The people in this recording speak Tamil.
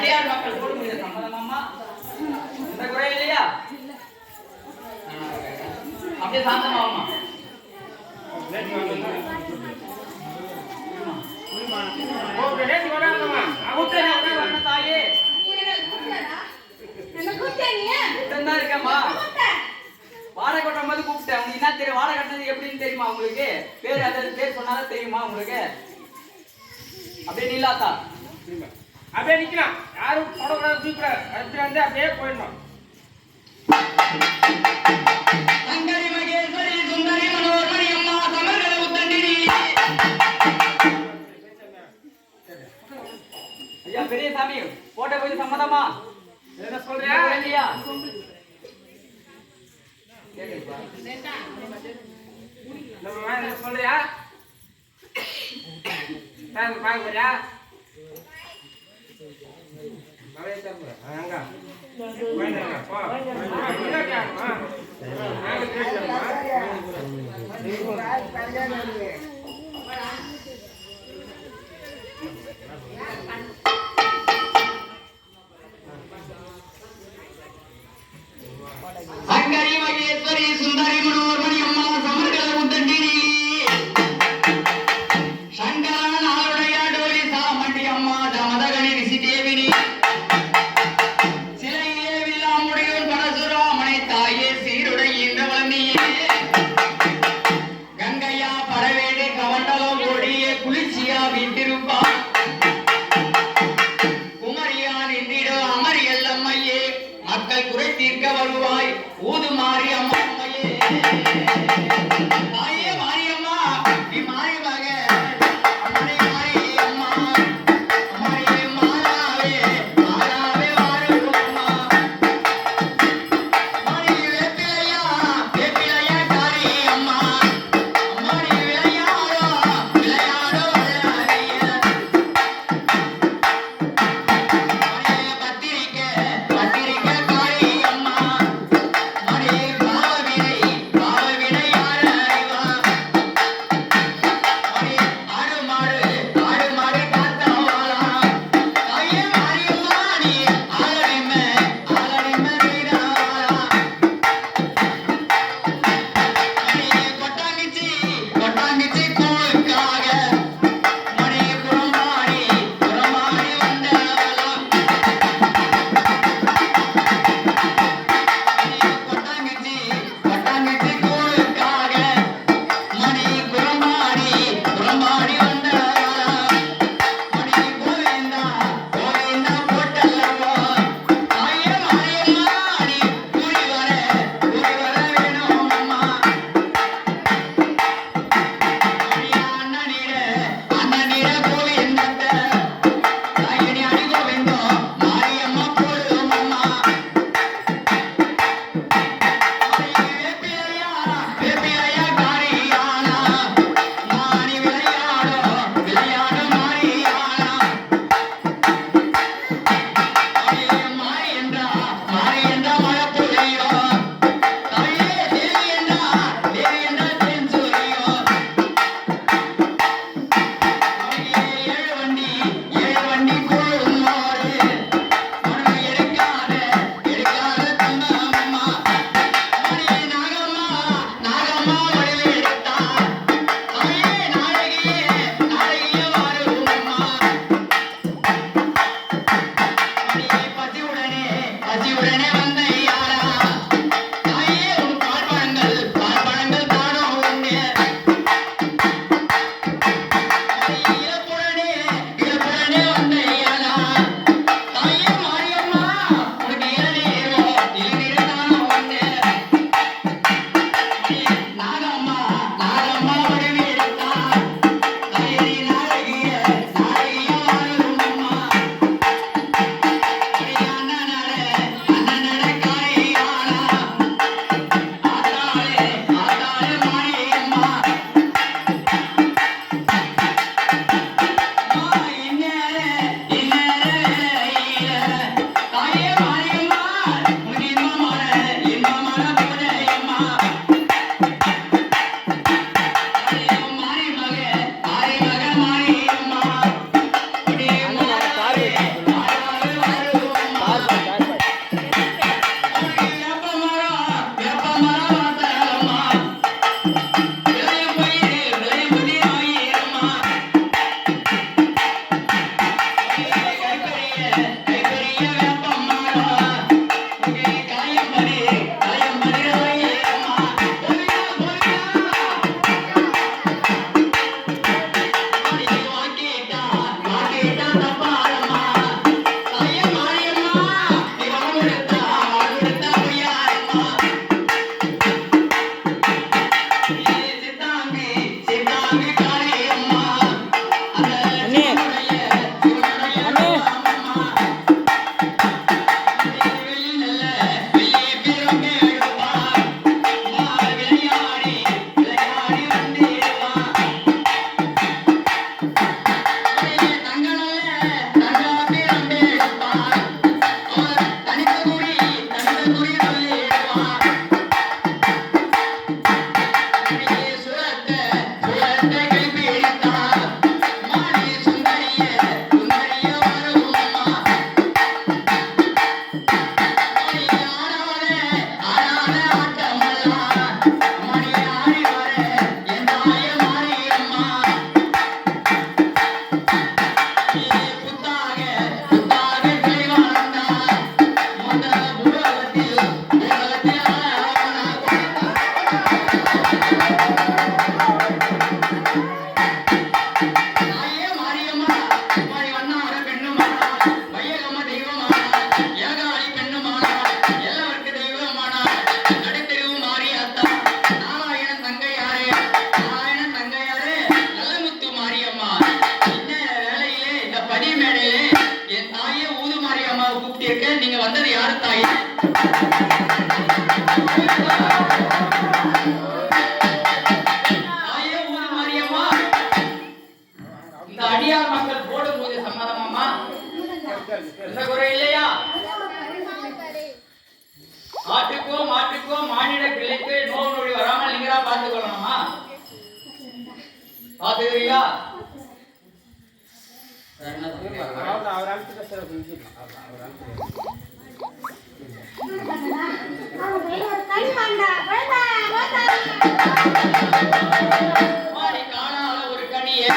அடியார் மக்கள் போடும் இது சம்மதமாம்மா இந்த குறை இல்லையா அப்படியே சாந்தமாகுமா கூப்பிட்டேன். தாயே கூப்பிட்டு இருக்கேம்மா வாடகை கட்டும் மாதிரி கூப்பிட்டேன் உங்களுக்கு என்ன தெரியும் வாடகை கட்டினது எப்படின்னு தெரியுமா உங்களுக்கு பேர் அது பேர் சொன்னாதான் தெரியுமா உங்களுக்கு அப்படியே நில்லாத்தா அப்படியே நிக்கலாம். யாரும் தொடக்கூடாது தூக்கூடாது. அடுத்து வந்து அப்படியே போயிடணும். சங்கரி மகேஸ்வரி சுந்தரி மனோர்மணி அம்மா சமர்கல உத்தண்டினி. ஐயா பெரிய சாமி போட்ட போய் சம்மதமா? என்ன சொல்றியா? இல்லையா? நம்ம சொல்றியா? தாங்க பாக்க போறியா தரல அங்க மக்கள் குறை தீர்க்க வருவாய். ஊதுமாறி அம்மா வந்தது யாரு தாயே? தாயே ஊர் மாரியம்மா. இந்த அடியார் மக்கள் போடும் போது சம்மதமாமா எந்த குறை இல்லையா? ஆட்டுக்கோ மாட்டுக்கோ மானிட பிள்ளைக்கு நோய் நொடி வராமல் நீங்களா பார்த்துக்கொள்ளணுமா? பாத்துக்கிறீங்களா அவர் அவர் ஒரு கனியே